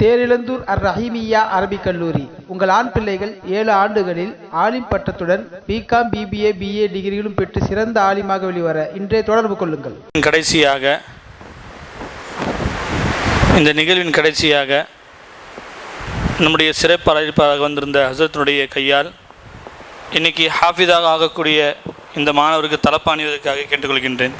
தேரிழந்தூர் அர் ரஹீமியா அரபிக் கல்லூரி. உங்கள் ஆண் பிள்ளைகள் ஏழு ஆண்டுகளில் ஆலிம் பட்டத்துடன் பிகாம் பிபிஏ பிஏ டிகிரிகளும் பெற்று சிறந்த ஆலிமாக வெளிவர இன்றைய தொடர்பு கொள்ளுங்கள். கடைசியாக இந்த நிகழ்வின் கடைசியாக நம்முடைய சிறப்பு அழைப்பாக வந்திருந்த ஹசரத்தினுடைய கையால் இன்னைக்கு ஹாஃபிதாக ஆகக்கூடிய இந்த மாணவருக்கு தலப்பாணிவதற்காக கேட்டுக்கொள்கின்றேன்.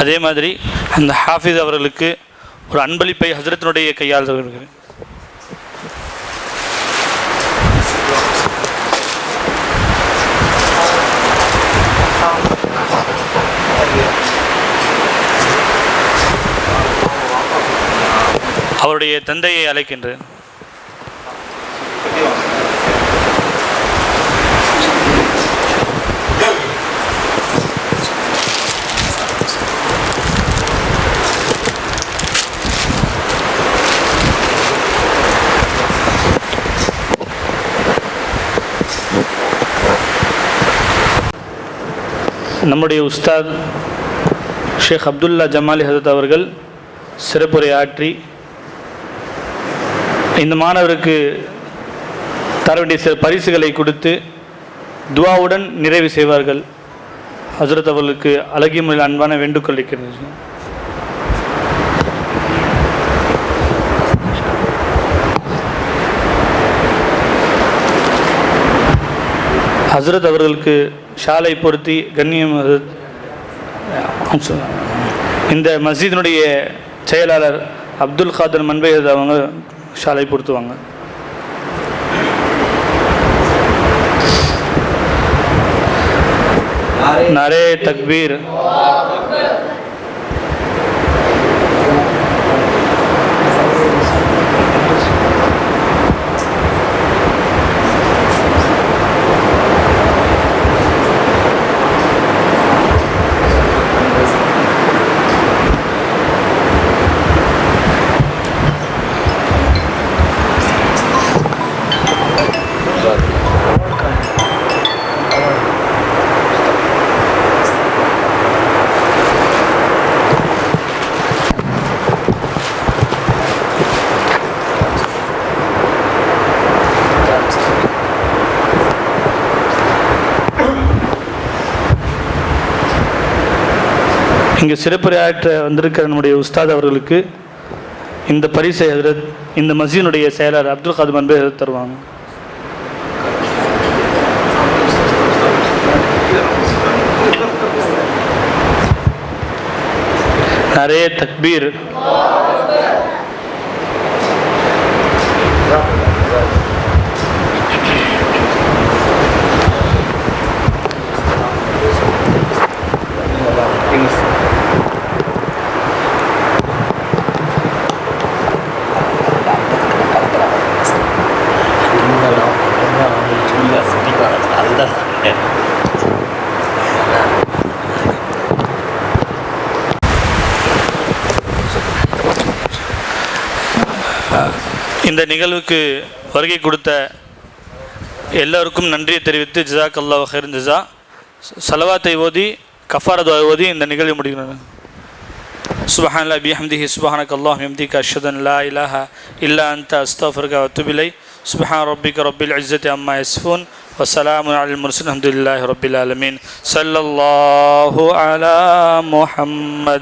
அதே மாதிரி அந்த ஹாஃபிஸ் அவர்களுக்கு ஒரு அன்பளிப்பை ஹசரத்தினுடைய கையால் இருக்கிறேன் அவருடைய தந்தையை அழைக்கின்றேன். நம்முடைய உஸ்தாத் ஷேக் அப்துல்லா ஜமாலி ஹசரத் அவர்கள் சிறப்புரை ஆற்றி இந்த மாணவருக்கு தர வேண்டிய சில பரிசுகளை கொடுத்து துவாவுடன் நிறைவு செய்வார்கள். ஹசரத் அவர்களுக்கு அழகிய முறையில் அன்பான வேண்டுகோள் இருக்கிறது. ஹசரத் அவர்களுக்கு ஷாலை பொருத்தி கண்ணியம் இந்த மஸ்ஜிதினுடைய செயலாளர் அப்துல் காதர் மன்பையத் அவங்க ஷாலை பொருத்துவாங்க. நரே தக்பீர். இங்கே சிறப்புரையாற்ற வந்திருக்கிற நம்முடைய உஸ்தாத் அவர்களுக்கு இந்த பரிசை ஹஜரத் இந்த மஸ்ஜினுடைய செயலர் அப்துல் காதர் அன்பே ஹஜரத் தருவாங்க. நிறைய தக்பீர். இந்த நிகழ்வுக்கு வருகை கொடுத்த எல்லோருக்கும் நன்றியை தெரிவித்து ஜிசாக் அல்லாஹ் ஹைரன் ஜிசா சலவாத்தை ஓதி கஃபாரத் ஓதி இந்த நிகழ்வு முடிகிறது سبحان الله بحمده سبحانك اللهم وبحمدك أشهد أن لا إله إلا أنت أستغفرك وأتوب إليك سبحان ربك رب العزة عما يصفون وسلام على المرسلين الحمد لله رب العالمين صلى الله على محمد